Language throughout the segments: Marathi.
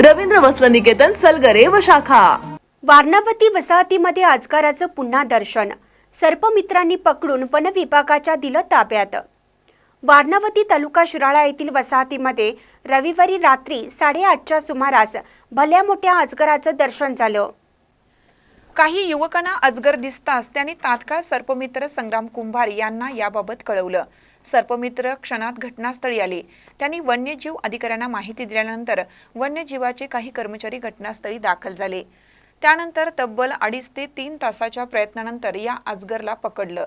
रवींद्र वस्त्र निकेतन सलगरे व शाखा. वारणावती वसाहतीमध्ये आजकाराचं पुन्हा दर्शन. सर्पमित्रांनी पकडून वन विभागाच्या दिलं ताब्यात. वारणावती तालुका शिराळा येथील वसाहतीमध्ये रविवारी रात्री साडेआठच्या सुमारास भल्या मोठ्या अजगराचं दर्शन झालं. काही युवकांना अजगर दिसताच त्यांनी तात्काळ सर्पमित्र संग्राम कुंभार यांना याबाबत कळवलं. सर्पमित्र क्षणात घटनास्थळी आले. त्यांनी वन्यजीव अधिकाऱ्यांना माहिती दिल्यानंतर वन्यजीवाचे काही कर्मचारी घटनास्थळी दाखल झाले. त्यानंतर तब्बल अडीच ते तीन तासाच्या प्रयत्नानंतर या अजगरला पकडलं.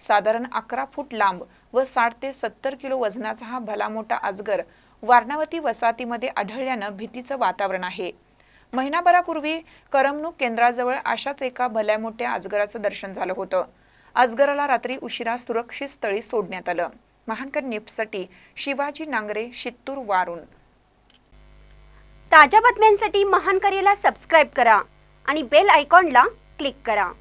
साधारण अकरा फूट लांब व साठ ते सत्तर किलो वजनाचा हा भला मोठा अजगर वारणावती वसाहतीमध्ये आढळल्यानं भीतीचं वातावरण आहे. महिनाभरापूर्वी करमणूक केंद्राजवळ अशाच एका भल्या मोठ्या अजगराचं दर्शन झालं होतं. अजगराला रात्री उशिरा सुरक्षित स्थळी सोडण्यात आलं. महानकर निप्ससाठी शिवाजी नांगरे शित्तूर वारून ताज्या बातम्यांसाठी महानकरेला सबस्क्राईब करा आणि बेल आयकॉनला क्लिक करा.